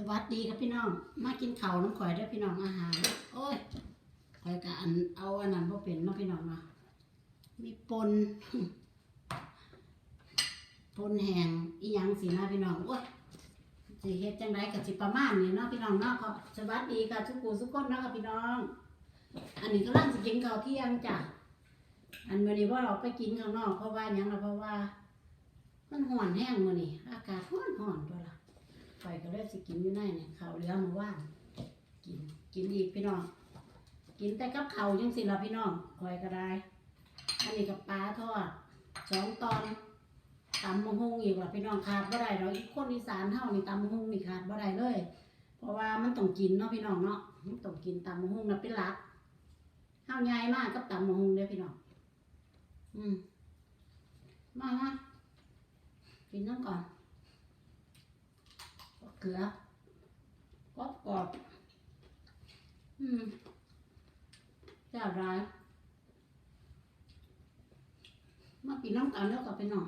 สวัสดีครับพี่น้อง มากินข้าวน้ำข่อยด้วยพี่น้องอาหาร โอ้ยข่อยกะอันเอาอันนั้นพอเป็นเนาพี่น้องเนาะมีปนปนแห้งอีหยังสินะพี่น้องโอ้ยสิเฮ็ดจังไดกับสิประมาณนี้เนาะพี่น้องเนาะก็สวัสดีค่ะทุกผู้ทุกคนเนาะครับพี่น้อง อันนี้กำลังสิกินข้าวเที่ยงจ้ะอันมื้อนี้ว่าเราไปกินข้างนอกเพราะว่ายังล่ะเพราะว่า มันห่อนแห้งมื้อนี้อากาศร้อนร้อนตัวละ ไฟก็เลยสิกินอยู่ในเนี่ยข้าวเหลือมาว่านกินกินอีกพี่น้อง กินแต่กับข้าวยังสิละพี่น้องคอยก็ได้อันนี้กับปลาทอดสองตอนตำมะฮุงอีกละพี่น้องขาดบ่ได้เราอีกคนอีสานเท่านี่ตำมะฮุงนี่ขาดบ่ได้เลย เพราะว่ามันต้องกินเนาะพี่น้องเนาะมันต้องกินตำมะฮุงนะเป็นหลักข้าวใหญ่มากกับตำมะฮุงเด้พี่น้องอืมมามากินน้ำก่อน เกลือกรอบกรอบอืมแซ่บร้ายมากินน้ำกันแล้วกับไปหน่อย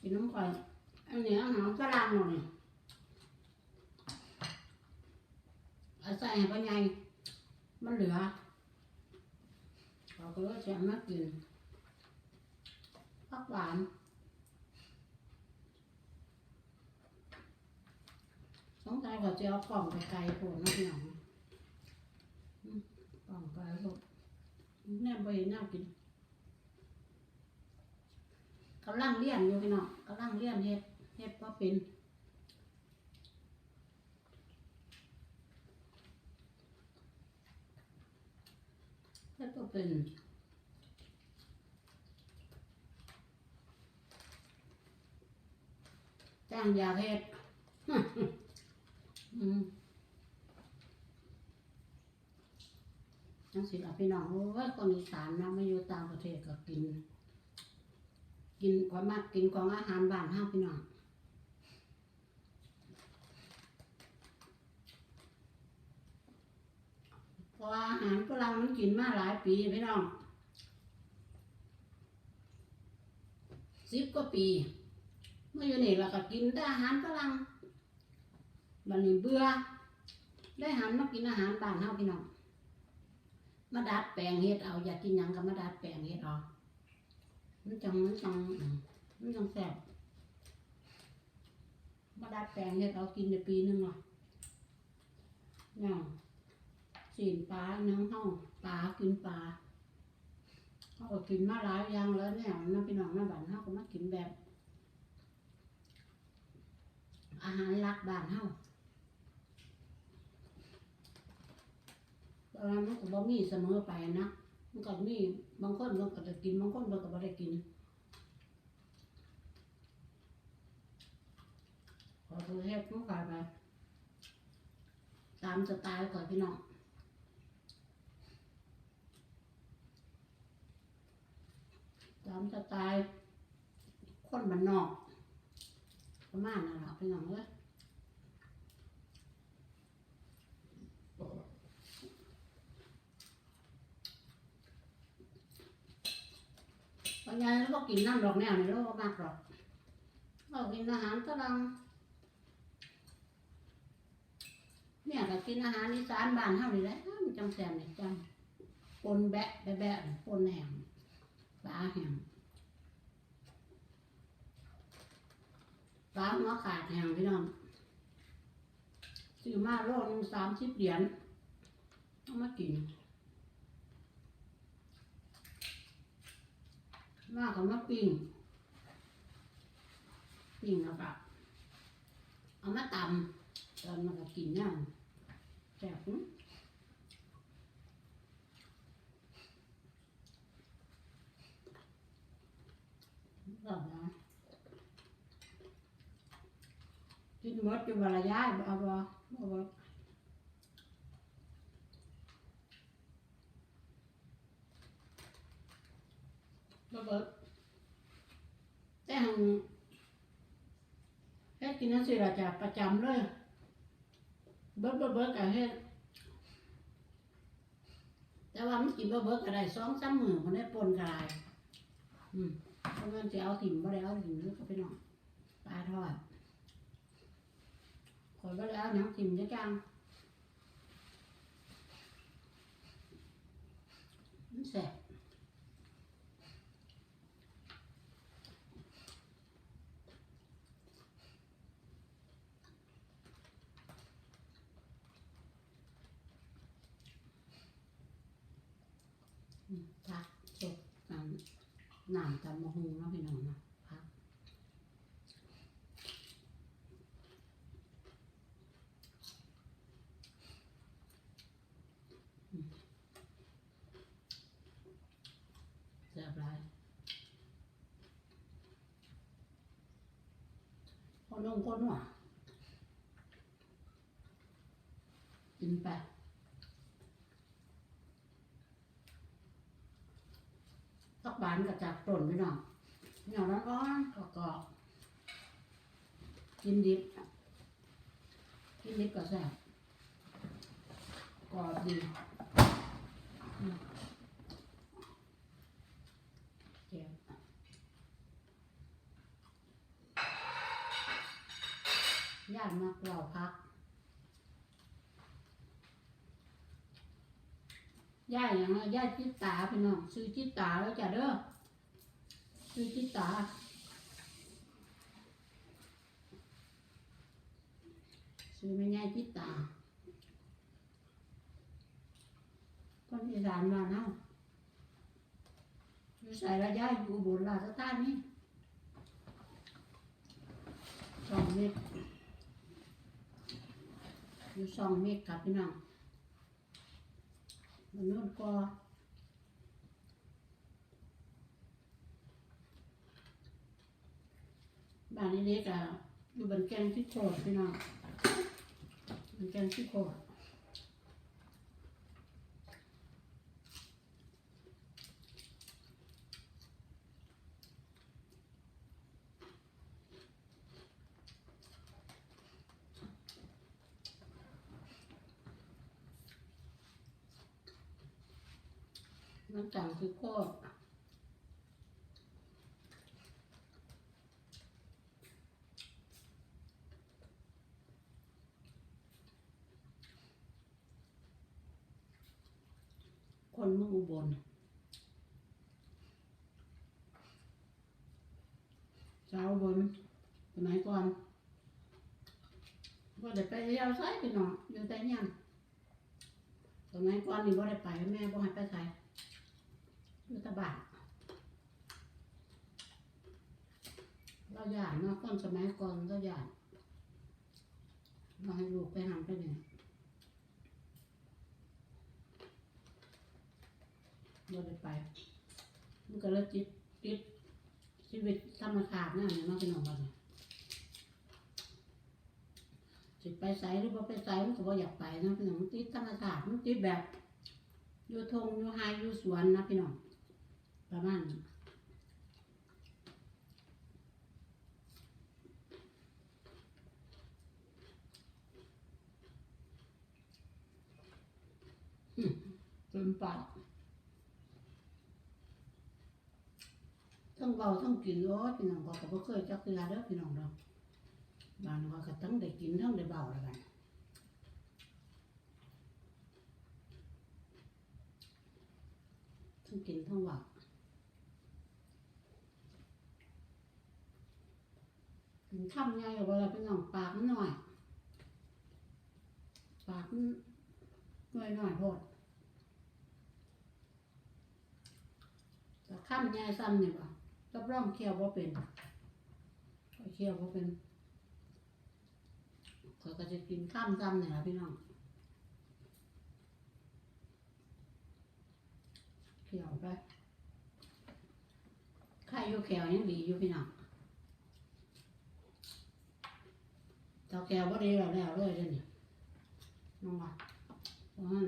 กินน้ำก่อนอันนี้อาหารฝรั่งหน่อยอาใส่ให้พ่อใหญ่มันเหลือเราก็จะมากินผักหวาน สงสัยเขาจะเอากล่องไปไกลโผล่นักหนังกล่องไกลโผล่แน่ไปน่ากินกำลังเลี้ยนอยู่พี่น้องกำลังเลี้ยนเฮ็ดเฮ็ดว่าเป็นเฮ็ดว่าเป็นจ้างยาเฮ็ด อืมจังสิล่ะพี่น้องโอ้ยคนอีสานนะมาอยู่ต่างประเทศก็กิน กินความมากกินของอาหารบ้านเฮาพี่น้องเพราะอาหารฝรั่งมันกินมาหลายปีพี่น้องสิบกว่าปีเมื่ออยู่นี่เราก็กินแต่อาหารฝรั่ง บันนี้เบื่อได้หันมากินอาหารบ้านเฮาพี่น้องมาดัดแปลงเฮ็ดเอาอยากกินหยังก็มาดัดแปลงเฮ็ดเอามันจังมันจังมันจังแซ่บมาดัดแปลงเฮ็ดเอากินในปีหนึงหรอเนี่ยสีนปลาเนื้อเฮาปลากินปลาเขาก็กินมาหลายอย่างแล้วเนี่ยน้ำพี่น้องน้ำบ้านเฮาก็มากินแบบ อาหารรักบ้านเฮา แต่ว่ามันก็บ่มีเสมอไปนะมันก็มีบางคนมันก็จะกินบางคนมันก็บ่ได้กินขอตัวเฮ็ดมันก็ไปตามสไตล์ก่อนพี่น้องตามสไตล์คนบ้านนอกประมาณนั้นล่ะพี่น้องเอ้ย บาย่างเราก็กินน้ำดอกแนวนี่เราก็มากหรอกเรากินอาหารฝรั่งเนี่ยก็กินอาหารอีสานบ้านเฮานี่แหละมันจังแซ่บนี่จังปนแบะแบะแบะปนแหงปลาแห้งปลาหัวขาดแหงพี่น้องซื้อมาโลนึงสามสิบเหรียญเอามากิน มากกับมาปิ้งปิ้งแล้วก็เอามาตำตำแล้วก็กินเนี่ยแซ่บหึแบบนะกินหมดจะบรยายเอาบ่บ่บ่บ่ เบิดแต่หังเฮ็ดกินนั่นสิละจ้ะประจำเลย เบิดเบิดเบิดกับเฮ็ดแต่ว่ามันกินเบิดเบิดก็ได้สองสามมือมันได้ปนก็ได้อืมเพราะงั้นสิเอาถิ่มบ่ได้เอาถิ่มหรือก็ไปนอนปลาทอดขอยก็เลยเอาน้ำจิ้มจะจังมันแสบอืมพักจบกัน น้ำตำมะฮุงเนาะพี่น้องเนาะพักแซ่บหลายคนลงคนหัวกินไป ตักบานกับจากต้นพี่น้องพี่น้องร้อนๆก็ก็กินดิบกินดิบก็แซ่บกรอบดีอืมเจียวย่านมากเราพัก ย่าอย่างนะย่าจิตตาพี่น้องซื้อจิตตาแล้วจ้ะเด้อซื้อจิตตาซื้อไม่ง่ายจิตตาคนอีสานมาเนาะอยู่ใส่ระยะอยู่อุบนราชธานี่สองเมตรอยู่สองเมตรกับพี่น้อง มันนุ่นก็บ้านนี้เล็กอะอยู่บนแกงที่โคดพี่น้องบนแกงที่โคดมั นจังที่โคดคนเมืองอุบลชาวบนสมัยก่อนว่าได้ไปเรียวไซพี่น้ออยู่แต่ยังสมัยก่อนนี่ว่าได้ไปแม่บ่ให้ไปไส อยู่แตะบานเราหย่านเนาะคนสมัยก่อนเราหยานเราให้ลูกไปหำไปเนี่ยเราได้ไป มันก็เลยจิตจิตชีวิตธรรมชาตินั่นเนี่ยเนาะพี่น้องบ้านเนี่ยจิตไปใส่หรือว่าไปใส่มันก็บ่อยากไปนะพี่น้องมันติดธรรมชาติมันติดแบบอยู่ทงอยู่ไฮอยู่สวนนะพี่น้อง ประมาณนี้เต็มปากทั้งเบาทั้งกินโอ้ยพี่น้องก็ก็บ่เคยจักเทื่อเด้อพี่น้องเนาะบางว่าก็ทั้งได้กินทั้งได้เบาแล้วกันทั้งกินทั้งหวัก กินข้ามไงกับเวลาเป็นหนองปากมันหน่อย ปากมันหน่อยหน่อยโพดแต่ข้ามไงซ้ำเนี่ยป่ะรับรองเคี้ยวว่าเป็นเคี้ยวว่าเป็นเขาก็จะกินข้ามซ้ำเนี่ยละพี่น้องเขียวไปไข่อยู่แขวยังดีอยู่พี่น้อง เจ้าแขวบ่ดีแล้วแล้วเลยเดี๋ยวนี้น้องว่าเพราะฉะนั้น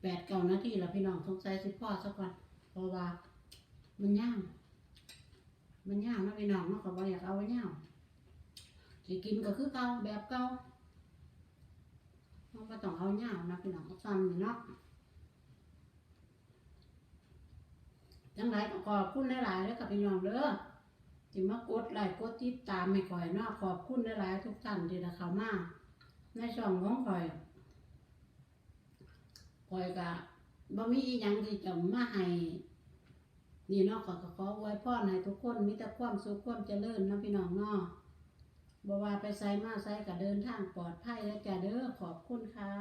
แปดเก้านาทีแล้วพี่น้องสงสัยสิพ่อสักก่อนเพราะว่า มันย่าง มันย่างนะพี่น้องเนาะก็บ่อยากเอาไว้ย่างสิกินก็คือเก่าแบบเก่ามันก็ต้องเอาเงาวนะพี่น้องเอาซ้ำนี่เนาะจังไรก็ขอบคุณหลายๆแล้วกับพี่น้องเด้อ ที่มากดไลค์กดติดตามให้ข่อยเนาะขอบคุณหลายๆทุกท่านที่ได้เข้ามาในช่องของข่อยข่อยก็บ่มีอีหยังที่จะมาให้นี่เนาะก็ขออวยพรให้ทุกคนมีแต่ความสุขความเจริญนาะพี่น้องเนาะบ่ว่าไปไสมาไสก็เดินทางปลอดภัยแล้วจ้ะเด้อขอบคุณค่ะ